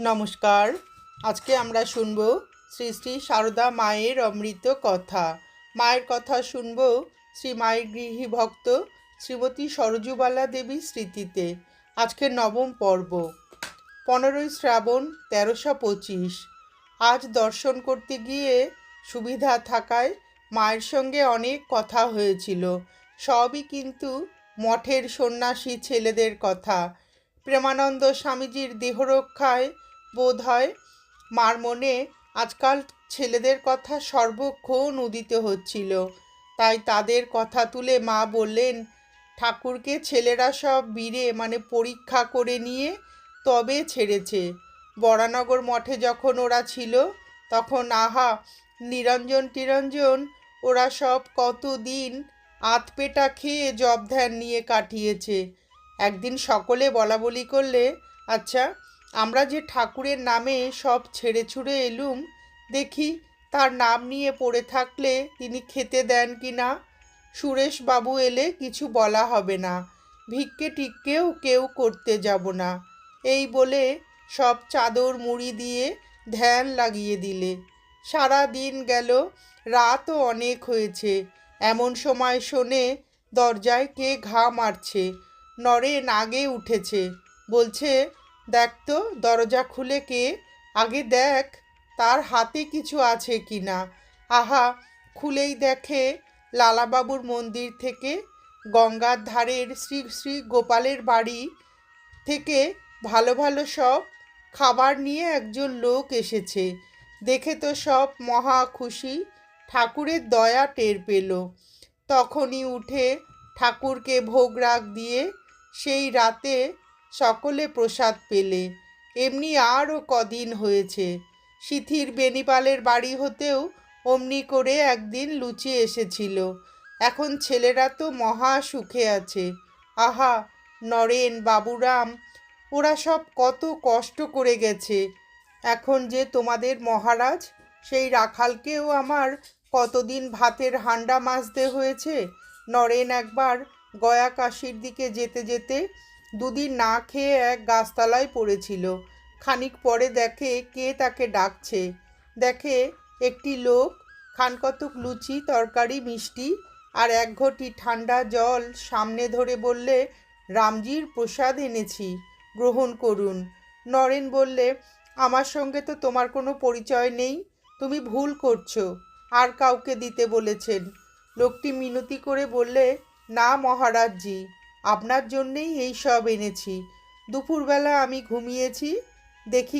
নমস্কার। আজকে আমরা শুনব শ্রী শ্রী সারদা মায়ের অমৃত কথা। মায়ের কথা শুনব শ্রী মায়ের গৃহী ভক্ত শ্রীমতী সরজুবালা দেবীর স্মৃতিতে। আজকে নবম পর্ব। পনেরোই শ্রাবণ, তেরোশো পঁচিশ। আজ দর্শন করতে গিয়ে সুবিধা থাকায় মায়ের সঙ্গে অনেক কথা হয়েছিল। সবই কিন্তু মঠের সন্ন্যাসী ছেলেদের কথা। প্রেমানন্দ স্বামীজির দেহরক্ষায় বোধ হয় মার মনে আজকাল ছেলেদের কথা সর্বক্ষণ উদিত হচ্ছিল। তাই তাদের কথা তুলে মা বললেন, ঠাকুরকে ছেলেরা সব বীরে মানে পরীক্ষা করে নিয়ে তবে ছেড়েছে। বরানগর মঠে যখন ওরা ছিল, তখন আহা, নিরঞ্জন টিরঞ্জন, ওরা সব কতদিন আতপেটা খেয়ে জব ধ্যান নিয়ে কাটিয়েছে। একদিন সকলে বলা বলি করলে আচ্ছা আমরা যে ঠাকুরের নামে সব ছেড়ে ছুড়ে এলুম, দেখি তার নাম নিয়ে পড়ে থাকলে তিনি খেতে দেন কি না? সুরেশবাবু এলে কিছু বলা হবে না, ভিক্ষে টিক্কেও কেউ করতে যাব না। এই বলে সব চাদর মুড়ি দিয়ে ধ্যান লাগিয়ে দিলে। সারা দিন গেল, রাতও অনেক হয়েছে। এমন সময় শোনে দরজায় কে ঘা মারছে, নরেন আগে উঠেছে, বলছে দেখ তো, দরজা খুলে কে? আগে দেখ, তার হাতে কিছু আছে কি না? আহা, খুলেই দেখে লালাবাবুর মন্দির থেকে গঙ্গার ধারের শ্রী শ্রী গোপালের বাড়ি থেকে ভালো ভালো সব খাবার নিয়ে একজন লোক এসেছে। দেখে তো সব মহা খুশি, ঠাকুরের দয়া টের পেল। তখনই উঠে ঠাকুরকে ভোগ রাগ দিয়ে সেই রাতে সকলে প্রসাদ পেলে। এমনি আরও কদিন হয়েছে। সিথির বেনিপালের বাড়ি হতেও অমনি করে একদিন লুচি এসেছিল। এখন ছেলেরা তো মহা সুখে আছে। আহা, নরেন, বাবুরাম, ওরা সব কত কষ্ট করে গেছে। এখন যে তোমাদের মহারাজ, সেই রাখালকেও আমার কতদিন ভাতের হান্ডা মাজতে হয়েছে? নরেন একবার গয়া কাশির দিকে যেতে যেতে দুদিন না খেয়ে এক গাছতলায় পড়েছিল। খানিক পরে দেখে কে তাকে ডাকছে। দেখে একটি লোক, খানকতক লুচি, তরকারি, মিষ্টি আর এক ঘটি ঠান্ডা জল সামনে ধরে বললে, রামজির প্রসাদ এনেছি, গ্রহণ করুন। নরেন বললে, আমার সঙ্গে তো তোমার কোনো পরিচয় নেই, তুমি ভুল করছ, আর কাউকে দিতে বলেছেন। লোকটি মিনতি করে বললে, না মহারাজজি। আপনার জন্যেই এই সব এনেছি। দুপুরবেলা আমি ঘুমিয়েছি দেখি